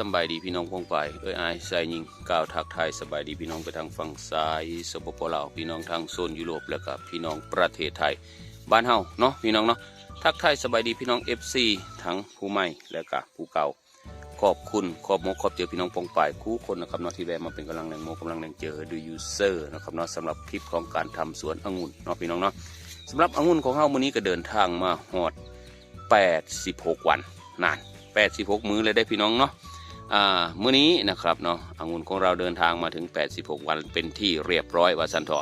สบายดีพี่น้องพงไปเอ้ยอายใส่ยิงก้าวทักทายสบายดีพี่น้องไปทางฝั่งซ้ายสปปลาวพี่น้องทางโซนยุโรปแล้วก็พี่น้องประเทศไทย บ้านเฮาเนาะพี่น้องเนาะทักทายสบายดีพี่น้อง FC ทั้งผู้ใหม่และก็ผู้เก่าขอบคุณขอบมกขอบเจอพี่น้องปองปคู่คนนะครับเนาะที่แวะมาเป็นกำลังแรงโมกำลังแรงเจอดูยูเซอร์นะครับเนาะสำหรับคลิปของการทำสวนองุ่นเนาะพี่น้องเนาะสำหรับองุ่นของเฮามื้อนี้ก็เดินทางมาฮอด86 วันนาน86 มื้อเลยได้พี่น้องเนาะ อ่ามื้อนี้นะครับเนาะองุ่นของเราเดินทางมาถึง 86 วันเป็นที่เรียบร้อยวาสันทอ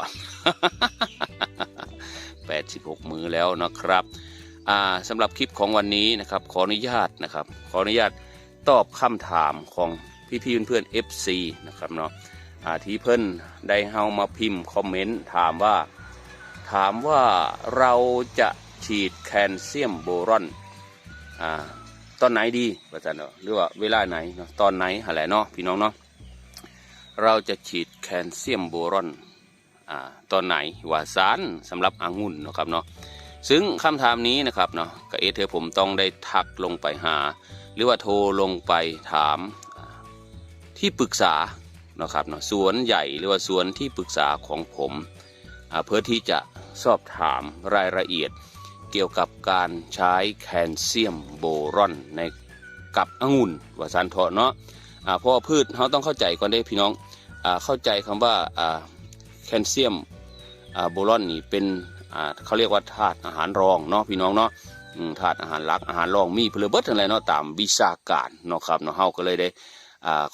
86 มื้อแล้วนะครับอ่าสำหรับคลิปของวันนี้นะครับ ขออนุญาตนะครับ ขออนุญาตตอบคำถามของพี่ๆเพื่อนๆ FC นะครับเนาะอ่าที่เพิ่อนได้เฮามาพิมพ์คอมเมนต์ถามว่า ถามว่าเราจะฉีดแคลเซียมโบรอนอ่า ตอนไหนดีประจันเนาะหรือว่าเวลาไหนเนาะตอนไหนอะไรเนาะพี่น้องเนาะเราจะฉีดแคลเซียมโบรอนอ่าตอนไหนว่าสารสำหรับองุ่นเนาะครับเนาะซึ่งคำถามนี้นะครับเนาะก็เอเธอผมต้องได้ทักลงไปหา หรือว่าโทรลงไปถามที่ปรึกษานะครับเนาะสวนใหญ่หรือว่าสวนที่ปรึกษาของผมเพื่อที่จะสอบถามรายละเอียด เกี่ยวกับการใช้แคลเซียมโบรอนในกับองุ่นว่าสันเถาะเนาะเพราะว่าพืชเขาต้องเข้าใจก่อนได้พี่น้องอเข้าใจคำว่าอ่าแคลเซียมโบรอนนี่เป็นเขาเรียกว่าธาตุอาหารรองเนาะพี่น้องเนาะธาตุอาหารหลักอาหารรองมีเพลเบิดอะไรเนาะตามวิชาการเนาะครับเนาะเฮาก็เลยได้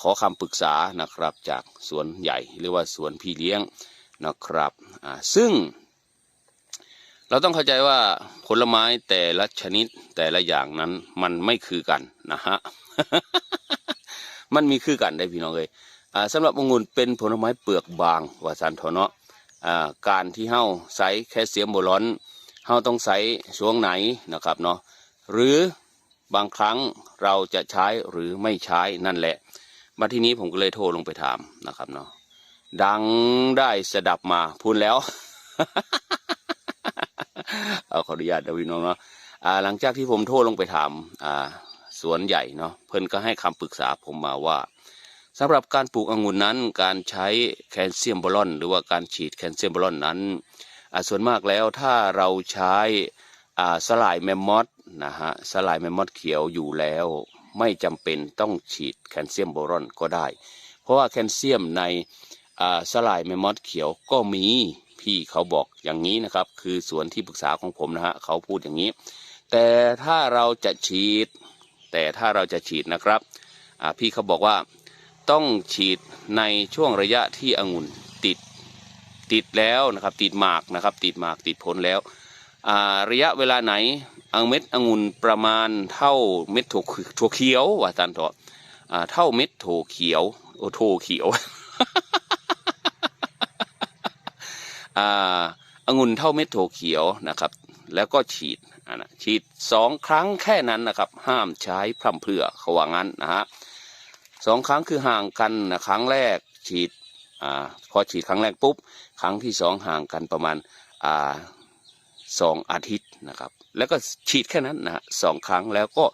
ขอคำปรึกษานะครับจากสวนใหญ่หรือว่าสวนพี่เลี้ยงนะครับซึ่ง เราต้องเข้าใจว่าผลไม้แต่ละชนิดแต่ละอย่างนั้น มันไม่คือกันนะฮะ มันมีคือกันได้พี่น้องเลยอ่าสำหรับองุ่นเป็นผลไม้เปลือกบางว่าสันเถาะเนาะการที่เฮาใส่แคลเซียมโบรอนเราต้องใช้ช่วงไหนนะครับเนาะหรือบางครั้งเราจะใช้หรือไม่ใช้นั่นแหละมาที่นี้ผมก็เลยโทรลงไปถามนะครับเนาะดังได้สดับมาพูดแล้ว เอาขออนุญาตเดยวพี่น้องเนาะหลังจากที่ผมโทรลงไปถามอ่าสวนใหญ่เนาะเพิ่นก็ให้คำปรึกษาผมมาว่าสำหรับการปลูกองุ่นนั้น การใช้แคลเซียมบอลอน หรือว่าการฉีดแคลเซียมบอลอนนั้นส่วนมากแล้วถ้าเราใช้สลายแมมมอสนะฮะสลายแมมมอสเขียวอยู่แล้ว ไม่จำเป็นต้องฉีดแคลเซียมโบรอนก็ได้ เพราะว่าแคลเซียมในสลายแมมมอสเขียวก็มี พี่เขาบอกอย่างนี้นะครับ คือสวนที่ปรึกษาของผมนะฮะเขาพูดอย่างนี้ แต่ถ้าเราจะฉีด แต่ถ้าเราจะฉีดนะครับพี่เขาบอกว่าต้องฉีดในช่วงระยะที่องุ่นติดติดแล้วนะครับ ติดหมากนะครับ ติดหมากติดผลแล้วระยะเวลาไหนอังเม็ดองุ่นประมาณเท่าเม็ดถั่วถั่วเขียวว่าตันเถอะเท่าเม็ดถั่วเขียวโอ้ถั่วเขียว อ่าองุ่นเท่าเม็ดถั่วเขียวนะครับ แล้วก็ฉีดอ่านะฉีดสองครั้งแค่นั้นนะครับ ห้ามใช้พร่ำเพรื่อเขาว่างั้นนะฮะสองครั้งคือห่างกันนะครั้งแรกฉีดอ่าพอฉีดครั้งแรกปุ๊บ ครั้งที่สองห่างกันประมาณอ่าสองอาทิตย์นะครับ แล้วก็ฉีดแค่นั้นนะสองครั้งแล้วก็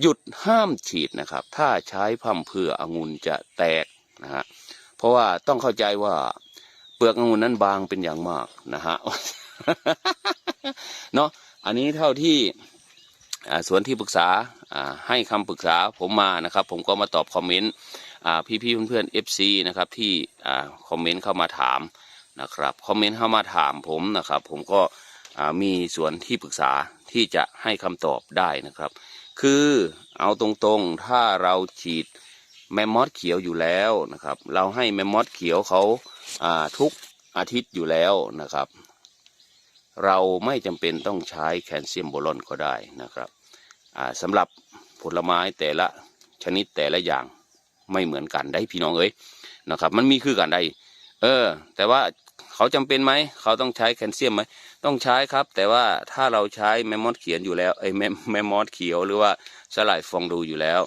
หยุดห้ามฉีดนะครับ ถ้าใช้พัมเพื่อองุ่นจะแตกนะฮะเพราะว่าต้องเข้าใจว่า เปลือกองุ่นนั้นบางเป็นอย่างมากนะฮะเนาะอันนี้เท่าที่สวนที่ปรึกษาให้คำปรึกษาผมมานะครับ ผมก็มาตอบคอมเมนต์พี่ๆเพื่อนๆ FC นะครับที่คอมเมนต์เข้ามาถามนะครับคอมเมนต์เข้ามาถามผมนะครับ ผมก็มีส่วนที่ปรึกษาที่จะให้คำตอบได้นะครับ คือเอาตรงๆถ้าเราฉีด แมมมอสเขียวอยู่แล้วนะครับ เราให้แมมมอสเขียวเขาอ่าทุกอาทิตย์อยู่แล้วนะครับ เราไม่จำเป็นต้องใช้แคลเซียมโบรอนก็ได้นะครับอ่าสำหรับผลไม้แต่ละชนิดแต่ละอย่างไม่เหมือนกันได้พี่น้องเอ้ยนะครับ มันมีคือกันได้ เออ แต่ว่าเขาจำเป็นไหมเขาต้องใช้แคลเซียมไหมต้องใช้ครับ แต่ว่าถ้าเราใช้แมมมอสเขียนอยู่แล้วไอ้แมมแมมมอสเขียวหรือว่าสลายฟองดูอยู่แล้ว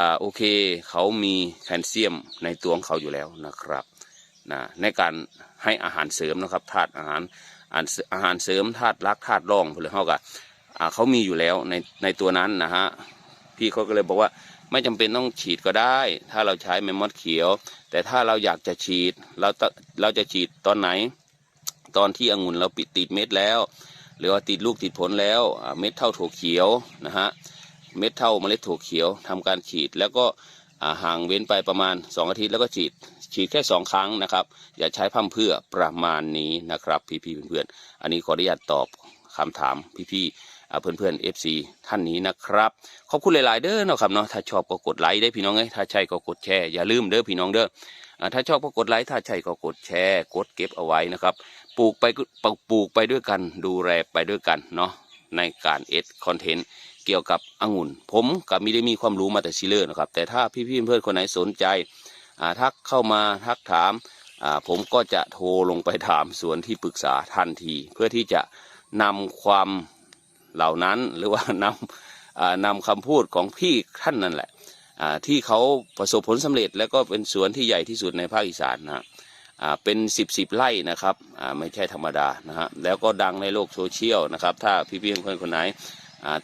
อ่าโอเคเขามีแคลเซียมในตัวของเขาอยู่แล้วนะครับนะในการให้อาหารเสริมนะครับธาตุอาหารอาหารเสริมธาตุรักธาตุร่องพื่อเขากับอ่าเขามีอยู่แล้วในในตัวนั้นนะฮะพี่เขาก็เลยบอกว่าไม่จำเป็นต้องฉีดก็ได้ ถ้าเราใช้เมมอดเขียว แต่ถ้าเราอยากจะฉีดเราตเราจะฉีดตอนไหน ตอนที่องุ่นเราปิดติดเม็ดแล้ว หรือว่าติดลูกติดผลแล้วเม็ดเท่าถั่วเขียวนะฮะ เม็ดเท่าเมล็ดถั่วเขียวทำการฉีด แล้วก็ห่างเว้นไปประมาณ 2 อาทิตย์แล้วก็ฉีด ฉีดแค่ 2 ครั้งนะครับ อย่าใช้พั่มเพื่อประมาณนี้นะครับพี่ๆเพื่อนๆอันนี้ขออนุญาตตอบคำถามพี่ๆอ่าเพื่อนๆ FC ท่านนี้นะครับ ขอบคุณหลายๆเด้อนะครับเนาะถ้าชอบก็กดไลค์ได้พี่น้องเอ้ยถ้าใช่ก็กดแชร์อย่าลืมเด้อพี่น้องเด้อถ้าชอบก็กดไลค์ถ้าใช่ก็กดแชร์ กดเก็บเอาไว้นะครับปลูกไปปลูกไปด้วยกันดูแลไปด้วยกันเนาะในการเอ็ดคอนเทนต์ เกี่ยวกับองุ่น ผมกับมีได้มีความรู้มาแต่ซิเลอร์นะครับ แต่ถ้าพี่ๆเพื่อนคนไหนสนใจทักเข้ามาทักถามผมก็จะโทรลงไปถามสวนที่ปรึกษาทันที เพื่อที่จะนำความเหล่านั้นหรือว่านำนำคำพูดของพี่ท่านนั่นแหละที่เขาประสบผลสำเร็จ แล้วก็เป็นสวนที่ใหญ่ที่สุดในภาคอีสานนะเป็นสิบสิบไร่นะครับไม่ใช่ธรรมดานะฮะแล้วก็ดังในโลกโซเชียลนะครับ ถ้าพี่เพื่อนคนไหน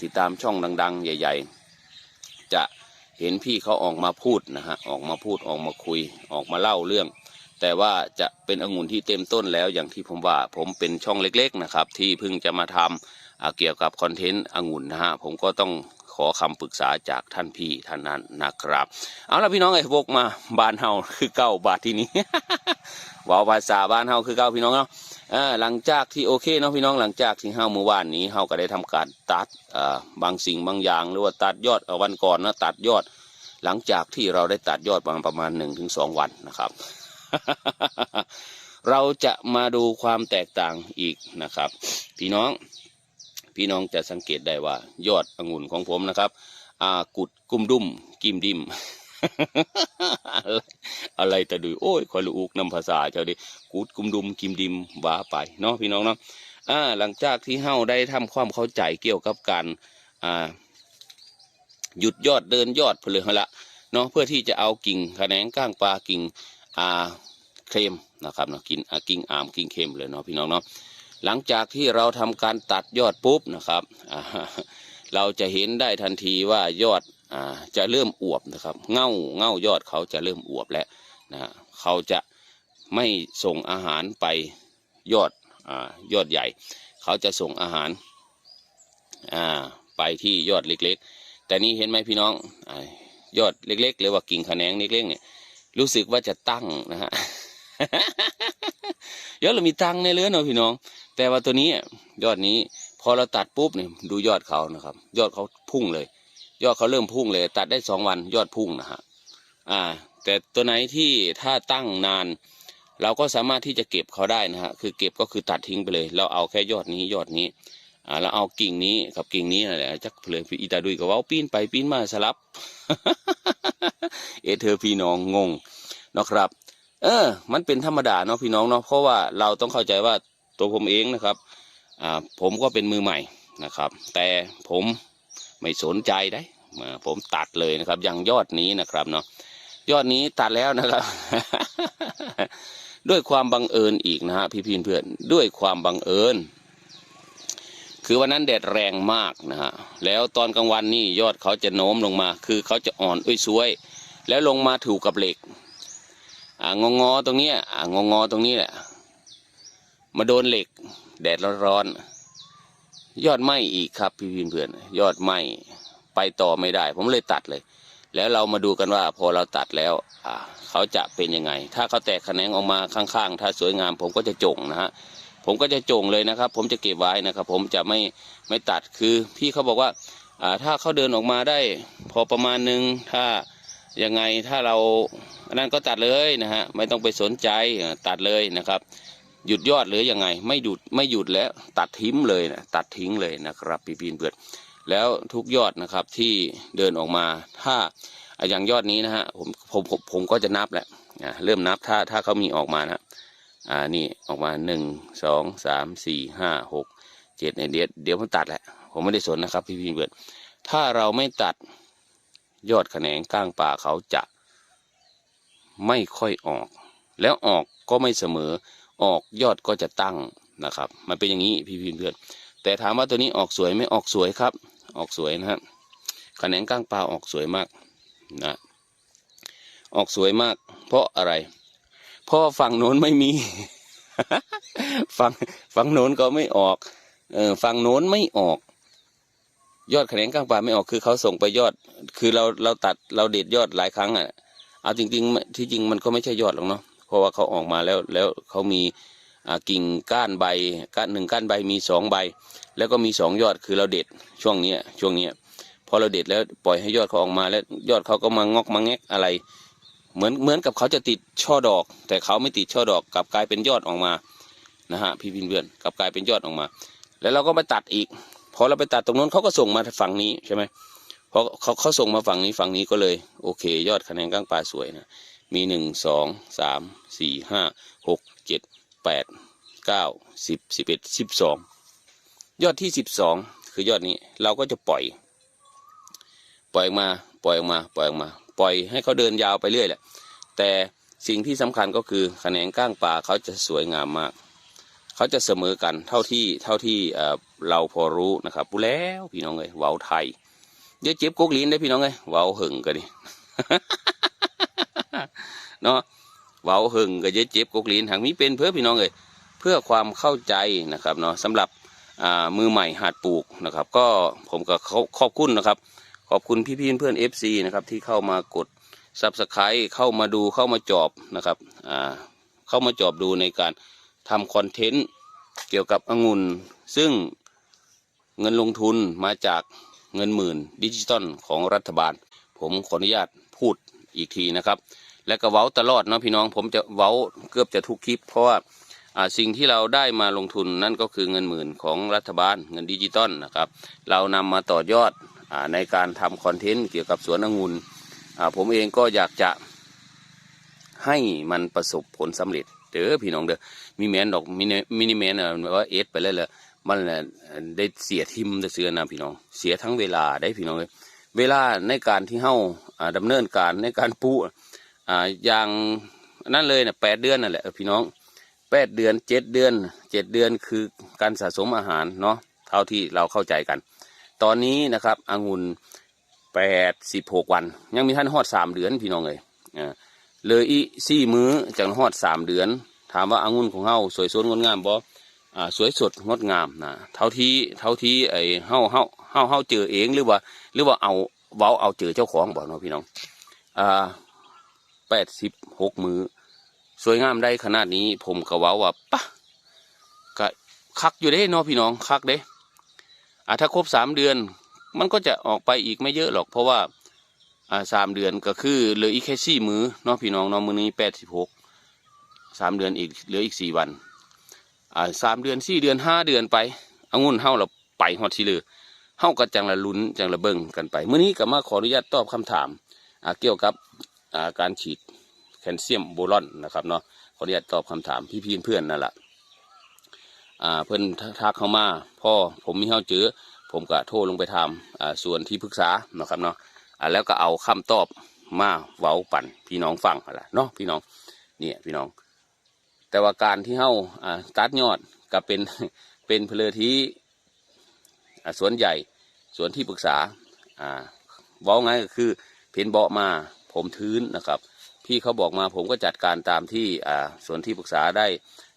ติดตามช่องดัง ๆ ใหญ่ ๆ จะเห็นพี่เขาออกมาพูดนะฮะออกมาพูดออกมาคุยออกมาเล่าเรื่อง แต่ว่าจะเป็นองุ่นที่เต็มต้นแล้วอย่างที่ผมว่าผมเป็นช่องเล็กๆนะครับที่เพิ่งจะมาทำเกี่ยวกับคอนเทนต์องุ่นนะฮะผมก็ต้องขอคำปรึกษาจากท่านพี่ท่านนั้นนะครับ เอาละพี่น้องไอ้ยวกมาบ้านเฮาคือเก้าบาทที่นี้ว่าภาษาบ้านเฮาคือเก้าพี่น้องเนาะ ออหลังจากที่โอเคเนาะพี่น้องหลังจากที่เฮาเมื่อวานนี้เฮาก็ได้ทำการตัดอ่อบางสิ่งบางอย่าง หรือว่าตัดยอดวันก่อนนะตัดยอด หลังจากที่เราได้ตัดยอดมาประมาณหนึ่งถึงสองวันนะครับ เราจะมาดูความแตกต่างอีกนะครับ พี่น้องพี่น้องจะสังเกตได้ว่ายอดองุ่นของผมนะครับอากุดกุมดุมกิมดิม อะไรอะไรแต่ดูโอ้ยคอยลูกนำภาษาเจ้าดิกุดกุมดุมกิมดิมบ้าไปเนาะพี่น้องเนาะอ่าหลังจากที่เฮาได้ทำความเข้าใจเกี่ยวกับการอ่าหยุดยอดเดินยอดเพลือละเนาะเพื่อที่จะเอากิ่งแขนงก้างปลากิ่งอ่าเคลมนะครับเนาะกิ่งอ่ากิ่งอามกิ่งเคลมเลยเนาะพี่น้องเนาะหลังจากที่เราทำการตัดยอดปุ๊บนะครับ เราจะเห็นได้ทันทีว่ายอด จะเริ่มอวบนะครับเง่าเง่ายอดเขาจะเริ่มอวบแล้วนะฮะเขาจะไม่ส่งอาหารไปยอดอยอดใหญ่ เขาจะส่งอาหารไปที่ยอดเล็กๆ แต่นี่เห็นไหมพี่น้องอยอดเล็ก ๆ หรือว่ากิ่งแขนงเล็กๆเนี่ยรู้สึกว่าจะตั้งนะฮะยอดเรามีตั้งในเรือเนาะพี่น้อง แต่ว่าตัวนี้ยอดนี้พอเราตัดปุ๊บเนี่ยดูยอดเขานะครับ ยอดเขาพุ่งเลย ยอดเขาเริ่มพุ่งเลย ตัดได้สองวันยอดพุ่งนะฮะอ่า แต่ตัวไหนที่ถ้าตั้งนาน เราก็สามารถที่จะเก็บเขาได้นะฮะคือเก็บก็คือตัดทิ้งไปเลย เราเอาแค่ยอดนี้ยอดนี้อ่าเราเอากิ่งนี้กับกิ่งนี้นั่นแหละจักเพลินอีตาดุยก็เว่าปีนไปปีนมาสลับ เอเธอพี่น้องงงนะครับ เออ มันเป็นธรรมดาเนาะพี่น้องเนาะเพราะว่าเราต้องเข้าใจว่าตัวผมเองนะครับอ่าผมก็เป็นมือใหม่นะครับ แต่ผมไม่สนใจได้ ผมตัดเลยนะครับ อย่างยอดนี้นะครับเนาะยอดนี้ตัดแล้วนะครับ ด้วยความบังเอิญอีกนะฮะพี่พี่เพื่อนด้วยความบังเอิญ คือวันนั้นแดดแรงมากนะฮะแล้วตอนกลางวันนี่ยอดเขาจะโน้มลงมา คือเขาจะอ่อนอุ้ยซวย แล้วลงมาถูกกับเหล็กอ่างงอตรงเนี้ยอ่างงอตรงนี้แหละมาโดนเหล็ก แดดร้อนๆยอดไหมอีกครับพี่พี่เพื่อนยอดไหม ไปต่อไม่ได้ ผมเลยตัดเลย แล้วเรามาดูกันว่าพอเราตัดแล้วอ่าเขาจะเป็นยังไง ถ้าเขาแตกแขนงออกมาข้างๆ ถ้าสวยงาม ผมก็จะจงนะฮะผมก็จะจงเลยนะครับ ผมจะเก็บไว้นะครับ ผมจะไม่ไม่ตัดคือพี่เขาบอกว่าอ่าถ้าเขาเดินออกมาได้ พอประมาณหนึ่งถ้ายังไงถ้าเรานนั้นก็ตัดเลยนะฮะไม่ต้องไปสนใจตัดเลยนะครับ หยุดยอดหรือยังไง ไม่หยุดไม่หยุดแล้วตัดทิ้งเลยนะตัดทิ้งเลยนะครับพี่พีนเพื่อน แล้วทุกยอดนะครับที่เดินออกมาถ้าอย่างยอดนี้นะฮะผมผมผมผมก็จะนับแหละเริ่มนับถ้าถ้าเขามีออกมานะอ่านี่ออกมาหนึ่งสองสามสี่ห้าหกเจ็ดเนี่ยเดี๋ยวเดี๋ยวผมตัดแหละผมไม่ได้สนนะครับ พี่พีนเพื่อนถ้าเราไม่ตัดยอดแขนงก้างป่าเขาจะไม่ค่อยออก แล้วออกก็ไม่เสมอออกยอดก็จะตั้งนะครับ มันเป็นอย่างนี้พี่พี่เพื่อนแต่ถามว่าตัวนี้ออกสวยไม่ออกสวยครับ ออกสวยนะครับแขนงก้างปลาออกสวยมากนะออกสวยมาก เพราะอะไร เพราะฝั่งโน้นไม่มีฝั่งฝั่งโน้นก็ไม่ออกเออฝั่งโน้นไม่ออก ยอดแขนงก้างปลาไม่ออกคือเขาส่งไปยอด คือเราเราตัดเราเด็ดยอดหลายครั้งอะเอาจริง ๆ ที่จริงมันก็ไม่ใช่ยอดหรอกเนาะเพราะว่าเขาออกมาแล้วแล้วเขามี กิ่งก้านใบก้านหนึ่งก้านใบมีสองใบ แล้วก็มีสองยอดคือเราเด็ดช่วงเนี้ยช่วงเนี้ยพอเราเด็ดแล้วปล่อยให้ยอดเขาออกมาแล้วยอดเขาก็มางอกมาแงกอะไร เหมือนเหมือนกับเขาจะติดช่อดอก แต่เขาไม่ติดช่อดอกกลับกลายเป็นยอดออกมานะฮะพี่พินเพื่อนกลับกลายเป็นยอดออกมา แล้วเราก็ไปตัดอีก พอเราไปตัดตรงนู้นเขาก็ส่งมาฝั่งนี้ใช่ไหมพอเขาเขาส่งมาฝั่งนี้ฝั่งนี้ก็เลย โอเค ยอดคะแนนก้างปลาสวยนะมีหนึ่งสองสามสี่ห้าหกเจ็ด แปดเก้าสิบสิบเอ็ดสิบสองยอดที่สิบสองคือยอดนี้เราก็จะปล่อย ปล่อยออกมาปล่อยออกมาปล่อยออกมา ปล่อยให้เขาเดินยาวไปเรื่อยแหละ แต่สิ่งที่สำคัญก็คือแขนงก้างปลาเขาจะสวยงามมาก เขาจะเสมอกันเท่าที่เท่าที่เออเราพอรู้นะครับปูแล้วพี่น้องเลยเว้าไทยเดี๋ยวเจ็บกกลิ้นได้พี่น้องเลยเว้าหึงกันดิเนาะ เว้าหึงก็จะเจ็บกกลิ้นหากมีเป็นเพื่อพี่น้องเลยเพื่อความเข้าใจนะครับเนาะสำหรับมือใหม่หัดปลูกนะครับ ก็ผมก็ขอบคุณนะครับ ขอบคุณพี่ๆเพื่อนเอฟซีนะครับที่เข้ามากดซับสไครต์เข้ามาดูเข้ามาจอบนะครับเข้ามาจอบดูในการทำคอนเทนต์เกี่ยวกับองุ่นซึ่งเงินลงทุนมาจากเงินหมื่นดิจิตอลของรัฐบาล ผมขออนุญาตพูดอีกทีนะครับ และก็เว้าตลอดเนาะพี่น้องผมจะเว้าเกือบจะทุกคลิป เพราะว่าสิ่งที่เราได้มาลงทุนนั่นก็คือเงินหมื่นของรัฐบาลเงินดิจิตอลนะครับ เรานำมาต่อยอดอในการทำคอนเทนต์เกี่ยวกับสวนองุ่นผมเองก็อยากจะให้มันประสบผลสำเร็จเด้อพี่น้องเด้อมีแมนดอกมินิมินิแมนว่าเอสไปเลยเลยมันน่ะได้เสียทิมได้เสือนะพี่น้อง เสียทั้งเวลาได้พี่น้องเลยเวลาในการที่เฮาอ่าดำเนินการในการปู อ่าอย่างนั่นเลยนะแปดเดือนนั่นแหละพี่น้องแปดเดือนเจ็ดเดือนเจ็ดเดือนคือการสะสมอาหารเนาะเท่าที่เราเข้าใจกัน ตอนนี้นะครับองุ่นแปดสิบหกวัน ยังมีท่านฮอดสามเดือนพี่น้องเลยเลยอีสี่มื้อจังฮอดสามเดือน ถามว่าองุ่นของเฮาสวยสดงดงามบ่อ่าสวยสดงดงามนะเท่าที่เท่าที่ไอ้เฮาเฮาเฮาเฮาเจอเองหรือว่า หรือว่าเอาเว้าเอาเจอเจ้าของบ่เนาะพี่น้องอ่า แปดสิบหกมือ สวยงามได้ขนาดนี้ ผมก็ว้าว่าปะก็คักอยู่เด้เนาะพี่น้องคักเด้อ่าถ้าครบสามเดือน มันก็จะออกไปอีกไม่เยอะหรอก เพราะว่าอ่าสามเดือนก็คือเหลืออีกแค่สี่มือเนาะพี่น้องเนาะมือนี้แปดสิบหกสามเดือนอีกเหลืออีกสี่วันอ่าสามเดือนสี่เดือนห้าเดือนไปเอางุ่นเฮาเราไปฮอดทีเลยเฮาก็จังละลุ้นจังละเบิ่งกันไปเมื้อนี้ก็มาขออนุญาตตอบคำถามอ่าเกี่ยวกับ การฉีดแคลเซียมโบรอนนะครับเนาะขออนุญาตตอบคำถามพี่ๆเพื่อนนั่นแหละอ่าเพิ่อนทักเข้ามาพ่อผมมีเฮาเจอผมก็โทรลงไปทำอ่าส่วนที่ปรึกษานะครับเนาะอ่าแล้วก็เอาคำตอบมาเว้าปั่นพี่น้องฟังอะไรเนาะพี่น้องเนี่ยพี่น้อง แต่ว่าการที่เฮาอ่าตัดยอดก็เป็นเป็นเพลอที่อ่าสวนใหญ่สวนที่ปรึกษาอ่าเว้าไงก็คือ เพนเบาะมา ผมทื้นนะครับ พี่เขาบอกมาผมก็จัดการตามที่อ่าส่วนที่ปรึกษาได้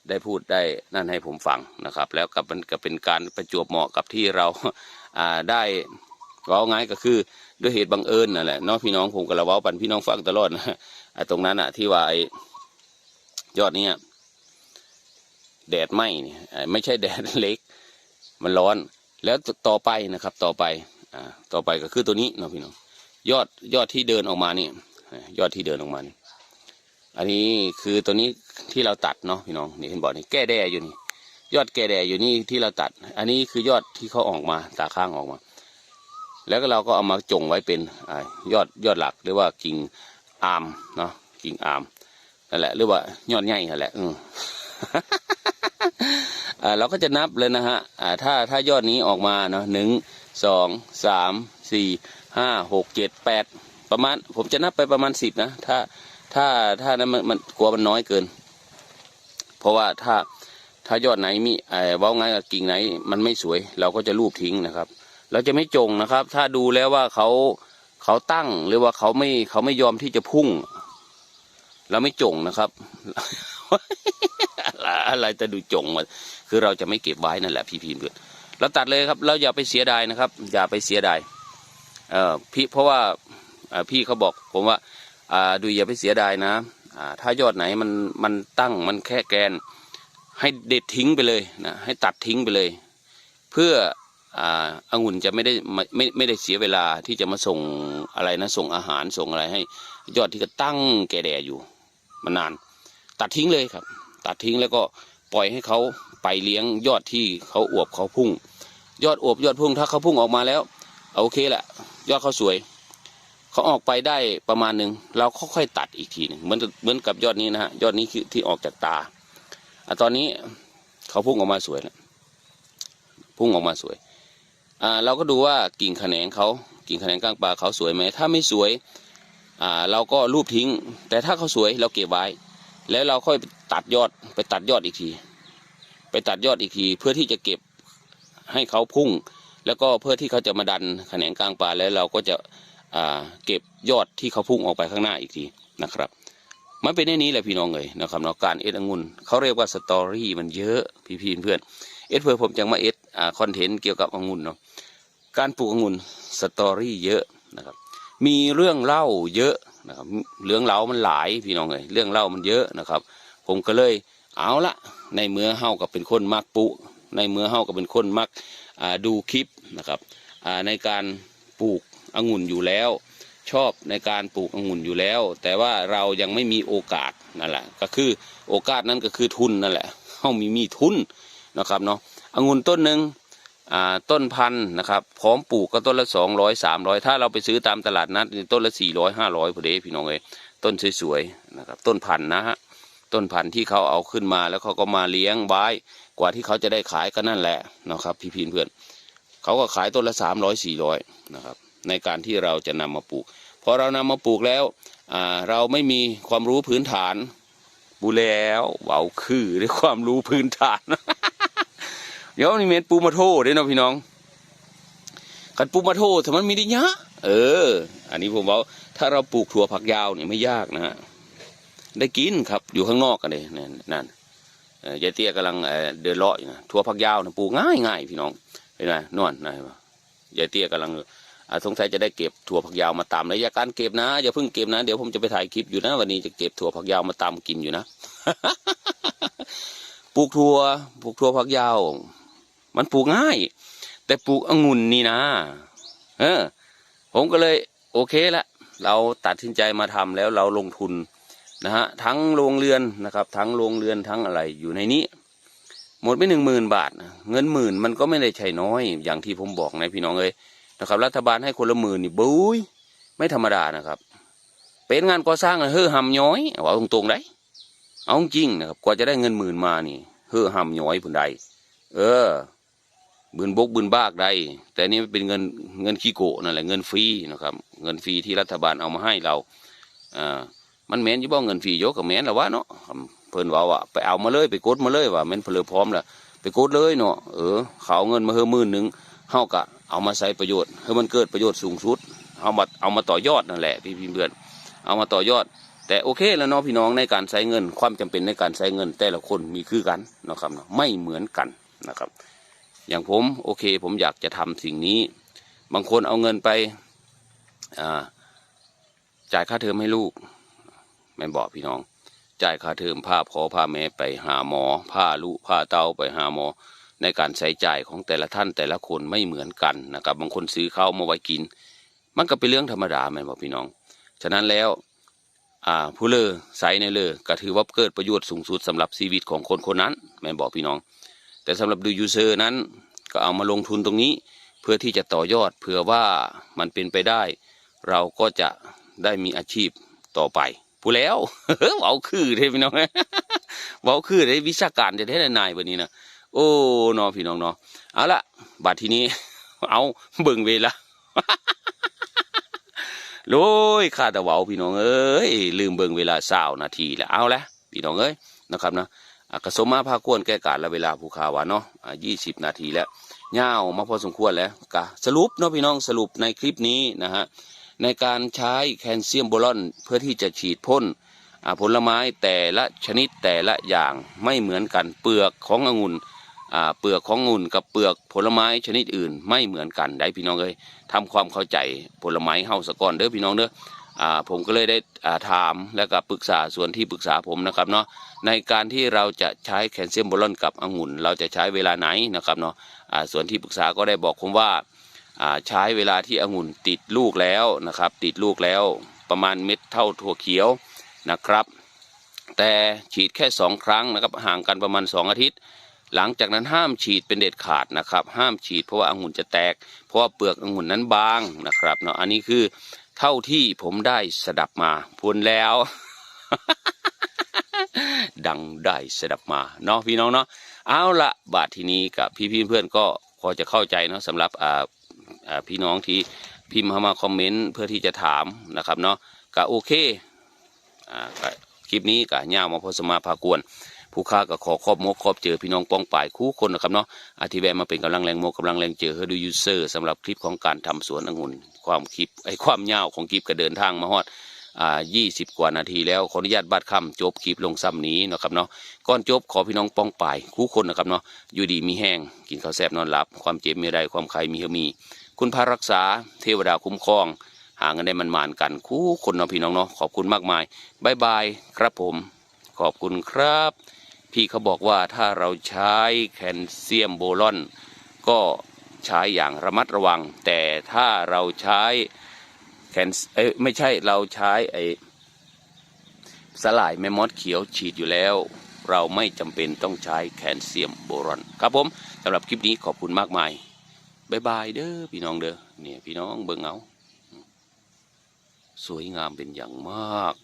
ได้พูดได้นั่นให้ผมฟังนะครับ แล้วก็มันก็เป็นการประจวบเหมาะกับที่เราอ่าได้เว้าง่ายก็คือด้วยเหตุบังเอิญนั่นแหละน้องพี่น้องผมก็ระเว้าปันพี่น้องฟังตลอดนะตรงนั้นอะที่ว่าไอ้ยอดเนี้ยแดดไหมเนี่ยไม่ใช่แดดเล็ก มันร้อน แล้วต่อไปนะครับ ต่อไปอ่าต่อไปก็คือตัวนี้เนาะพี่น้องยอดยอดที่เดินออกมาเนี่อ่า ยอดที่เดินออกมานี่อันนี้คือตัวนี้ที่เราตัดเนาะพี่น้องนี่เห็นบอกนี่แก้แดอยู่นี่ ยอดแก้แดอยู่นี่ที่เราตัด อันนี้คือยอดที่เขาออกมาตาข้างออกมา แล้วก็เราก็เอามาจงไว้เป็นอยอดยอดหลักหรือว่ากิ่งอามเนาะกิ่งอามนั่นแหละหรือว่ายอดใหญ่นั่นแหละอืมอ่าเราก็จะนับเลยนะฮะอ่าถ้าถ้ายอดนี้ออกมาเนาะหนึ่งสองสามสี่ห้าหกเจ็ดแปด ประมาณ ผมจะนับไปประมาณสิบนะถ้าถ้าถ้านั้นมันมันกลัวมันน้อยเกิน เพราะว่าถ้าถ้ายอดไหนมีไอ้ว้าไงกับกิ่งไหน มันไม่สวย เราก็จะรูปทิ้งนะครับ เราจะไม่จงนะครับ ถ้าดูแล้วว่าเขาเขาตั้งหรือว่าเขาไม่เขาไม่ยอมที่จะพุ่ง เราไม่จงนะครับอะไรจะดูจงมาคือเราจะไม่เก็บไว้นั่นแหละพี่พีเพื่อนเราตัดเลยครับ เราอย่าไปเสียดายนะครับ อย่าไปเสียดายเอ่อพี่เพราะว่า พี่เขาบอกผมว่าอ่าดูอย่าไปเสียดายนะอ่าถ้ายอดไหนมันมันตั้งมันแค่แกน ให้เด็ดทิ้งไปเลยนะให้ตัดทิ้งไปเลย เพื่ออ่าองุ่นจะไม่ได้ไม่ไม่ไม่ได้เสียเวลาที่จะมาส่งอะไรนะส่งอาหารส่งอะไรให้ ยอดที่ก็ตั้งแก่แดอยู่มานาน ตัดทิ้งเลยครับ ตัดทิ้งแล้วก็ปล่อยให้เขาไปเลี้ยงยอดที่เขาอวบเขาพุ่ง ยอดอวบยอดพุ่งถ้าเขาพุ่งออกมาแล้วโอเคแหละยอดเขาสวย เขาออกไปได้ประมาณหนึ่งเราค่อยๆตัดอีกทีหนึ่งเหมือนเหมือนกับยอดนี้นะฮะยอดนี้คือที่ออกจากตาอะตอนนี้เขาพุ่งออกมาสวยแล้วพุ่งออกมาสวยอ่าเราก็ดูว่ากิ่งแขนงเขากิ่งแขนงกลางปลาเขาสวยไหมถ้าไม่สวยอ่าเราก็รูปทิ้ง แต่ถ้าเขาสวยเราเก็บไว้ แล้วเราค่อยตัดยอดไปตัดยอดอีกที ไปตัดยอดอีกที เพื่อที่จะเก็บให้เขาพุ่ง แล้วก็เพื่อที่เขาจะมาดันแขนงกลางปลาแล้วเราก็จะ เก็บยอดที่เขาพุ่งออกไปข้างหน้าอีกทีนะครับมันเป็นในนี้แหละพี่น้องเลยนะครับเนาะการเอ็ดองุ่นเขาเรียกว่าสตอรี่มันเยอะพี่พี่เพื่อนเอ็ดเพื่อผมจะมาเอ็ดคอนเทนต์เกี่ยวกับองุ่นเนาะการปลูกองุ่นสตอรี่เยอะนะครับมีเรื่องเล่าเยอะนะครับเรื่องเล่ามันหลายพี่น้องเลยเรื่องเล่ามันเยอะนะครับ ผมก็เลยเอาละในเมื่อเฮากับเป็นคนมักปลูกในเมื่อเฮากับเป็นคนมักอ่าดูคลิปนะครับในการปลูก องุ่นอยู่แล้ว ชอบในการปลูกองุ่นอยู่แล้ว แต่ว่าเรายังไม่มีโอกาสนั่นแหละก็คือโอกาสนั้นก็คือทุนนั่นแหละเฮามีมีทุนนะครับเนาะองุ่นต้นหนึ่งอ่าต้นพันธุ์นะครับพร้อมปลูกก็ต้นละสองร้อยสามร้อยถ้าเราไปซื้อตามตลาดนัดต้นละสี่ร้อยห้าร้อยพอดีพี่น้องเอ้ยต้นสวยๆนะครับต้นพันธุ์นะฮะต้นพันธุ์ที่เขาเอาขึ้นมาแล้วเขาก็มาเลี้ยงไว้กว่าที่เขาจะได้ขายก็นั่นแหละนะครับพี่พีนเพื่อนเขาก็ขายต้นละสามร้อยสี่ร้อยนะครับ ในการที่เราจะนำมาปลูกพอเรานำมาปลูกแล้วเราไม่มีความรู้พื้นฐานบูแล้วเบาคือด้วยความรู้พื้นฐานเดี๋ยวนี่เม็นปูมาโทษด้วยเนาะพี่น้องขันปูมาโทษถ้ามันมีไดิยะเออ อันนี้ผมว่าถ้าเราปลูกถั่วผักยาวเนี่ยไม่ยากนะฮะได้กินครับอยู่ข้างนอกกันเลยนั่นนั่นยายเตี้ยกำลังเดินเลาะอยู่นะถั่วผักยาวนะปลูกง่ายง่ายพี่น้องเห็นไหมนวลนะเห็นปะยายเตี้ยกำลัง สงสัยจะได้เก็บถั่วผักยาวมาตามระยะการเก็บนะอย่าเพิ่งเก็บนะ เดี๋ยวผมจะไปถ่ายคลิปอยู่นะ วันนี้จะเก็บถั่วผักยาวมาตามกินอยู่นะปลูกถั่วปลูกถั่วผักยาว มันปลูกง่าย แต่ปลูกองุ่นนี่นะ เออ ผมก็เลยโอเคละเราตัดสินใจมาทำแล้วเราลงทุนนะฮะทั้งโรงเรือนนะครับ ทั้งโรงเรือนทั้งอะไรอยู่ในนี้ หมดไปหนึ่งหมื่นบาท เงินหมื่นมันก็ไม่ได้ใช่น้อย อย่างที่ผมบอกนะพี่น้องเอ้ย นะครับ รัฐบาลให้คนละหมื่นนี่บุ้ยไม่ธรรมดานะครับ เป็นงานก่อสร้างเฮ้อหำย้อยว่าตรงๆได้เอาจริงนะครับกว่าจะได้เงินหมื่นมานี่เฮ้อหำย้อยผุนใดเออบืนบกบืนบากได้แต่นี่เป็นเงินเงินขี้โกะนั่นแหละเงินฟรีนะครับ เงินฟรีที่รัฐบาลเอามาให้เราอ่ามันแมนอยู่บ่เงินฟรียกกับแมนแล้ววะเนาะเพิ่นว่าว่าไปเอามาเลยไปกดมาเลยว่าแมนเพลอพร้อมล้วไปกดเลยเนาะเออเขาเอาเงินมาเฮือมื่นหนึ่งเฮากะ เอามาใช้ประโยชน์ให้มันเกิดประโยชน์สูงสุด เอามาเอามาต่อยอดนั่นแหละพี่พี่เพื่อนเอามาต่อยอด แต่โอเคแล้วเนาะพี่น้องในการใช้เงิน ความจำเป็นในการใช้เงิน แต่ละคนมีคือกันนะครับเนาะไม่เหมือนกันนะครับ อย่างผมโอเคผมอยากจะทำสิ่งนี้ บางคนเอาเงินไปจ่ายค่าเทอมให้ลูกแม่บอกพี่น้อง จ่ายค่าเทอมพาพ่อพาแม่ไปหาหมอพาลูกพาเต้าไปหาหมอ ในการใช้จ่ายของแต่ละท่านแต่ละคนไม่เหมือนกันนะครับ บางคนซื้อข้าวมาไว้กิน มันก็เป็นเรื่องธรรมดาแม่บอกพี่น้อง ฉะนั้นแล้วผู้เลอใส่ในเลอก็ถือว่าเกิดประโยชน์สูงสุดสำหรับชีวิตของคนคนนั้นแม่บอกพี่น้อง แต่สำหรับดูยูเซอร์นั้นก็เอามาลงทุนตรงนี้ เพื่อที่จะต่อยอดเผื่อว่ามันเป็นไปได้ เราก็จะได้มีอาชีพต่อไปผู้แล้วเว้าคือเด้พี่น้องเว้าคือได้วิชาการจะได้นายวันนี้นะ โอ้นอพี่น้องเนาะเอาละบัดทีนี้ เอาเบิ่งเวลาโอ้ยข้าต่เวาพี่น้องเอ้ยลืมเบิ่งเวลาสาวนาทีแล้วเอาละพี่น้องเอ้ยนะครับนะอะสมมาพากวนแก้การละเวลาภูคาวาเนาะยี่สิบนาทีแล้วย่าวมาพอสมควรแล้วกะสรุปเนาะพี่น้องสรุปในคลิปนี้นะฮะในการใช้แคลเซียมโบรอนเพื่อที่จะฉีดพ่นผลไม้แต่ละชนิดแต่ละอย่างไม่เหมือนกันเปลือกขององุ่น เปลือกของงุ่นกับเปลือกผลไม้ชนิดอื่น ไม่เหมือนกันได้พี่น้องเอ้ยทำความเข้าใจผลไม้เฮาสะก่อนเด้อพี่น้องเด้อผมก็เลยได้าถามแล้วก็ปรึกษาส่วนที่ปรึกษาผมนะครับเนาะในการที่เราจะใช้แคลเซียมโบรอนกับองุ่น เราจะใช้เวลาไหนนะครับเนาะส่วนที่ปรึกษาก็ได้บอกผมว่าอ่าใช้เวลาที่องุ่นติดลูกแล้วนะครับ ติดลูกแล้วประมาณเม็ดเท่าถั่วเขียวนะครับ แต่ฉีดแค่สองครั้งนะครับห่างกันประมาณสองอาทิตย์ หลังจากนั้นห้ามฉีดเป็นเด็ดขาดนะครับ ห้ามฉีดเพราะว่าองุ่นจะแตก เพราะว่าเปลือกองุ่นนั้นบางนะครับเนาะอันนี้คือเท่าที่ผมได้สดับมาพูนแล้ว ดังได้สดับมาเนาะพี่น้องเนาะเอาละบาททีนี้กับพี่ๆเพื่อนก็พอจะเข้าใจเนาะสำหรับอ่าพี่น้องที่พิมพ์เข้ามาคอมเมนต์เพื่อที่จะถามนะครับเนาะก็โอเคอ่าคลิปนี้ก็ย่ามาพอสมมาพากวน ผู้ค้าก็ขอขอบมกขอบเจอพี่น้องป้องป่ายคู่คนนะครับเนาะอธิแวะมาเป็นกำลังแรงโมกกำลังแรงเจอให้ดูยูเซอร์สำหรับคลิปของการทำสวนองุ่นความคลิปไอ้ความยาวของคลิปก็เดินทางมาฮอดอ่า20 กว่านาทีแล้วขออนุญาตบัดคำจบคลิปลงซ้ำนี้นะครับเนาะก่อนจบขอพี่น้องป้องป่ายคู่คนนะครับเนาะอยู่ดีมีแห้งกินข้าวแซ่บนอนหลับ ความเจ็บมีไรความใครมีเฮมี คุณพารักษาเทวดาคุ้มครองหาเงินได้มันมานกันคู่คนเนาะพี่น้องเนาะขอบคุณมากมายบายบายครับผม ขอบคุณครับ พี่เขาบอกว่าถ้าเราใช้แคลเซียมโบรอน ก็ใช้อย่างระมัดระวัง แต่ถ้าเราใช้แคนเอ้ยไม่ใช่เราใช้ไอสลายแมมมอสเขียวฉีดอยู่แล้ว เราไม่จำเป็นต้องใช้แคลเซียมโบรอน ครับผมสำหรับคลิปนี้ขอบคุณมากมายบายบายเด้อพี่น้องเด้อเนี่ยพี่น้องเบิ่งเอา สวยงามเป็นอย่างมาก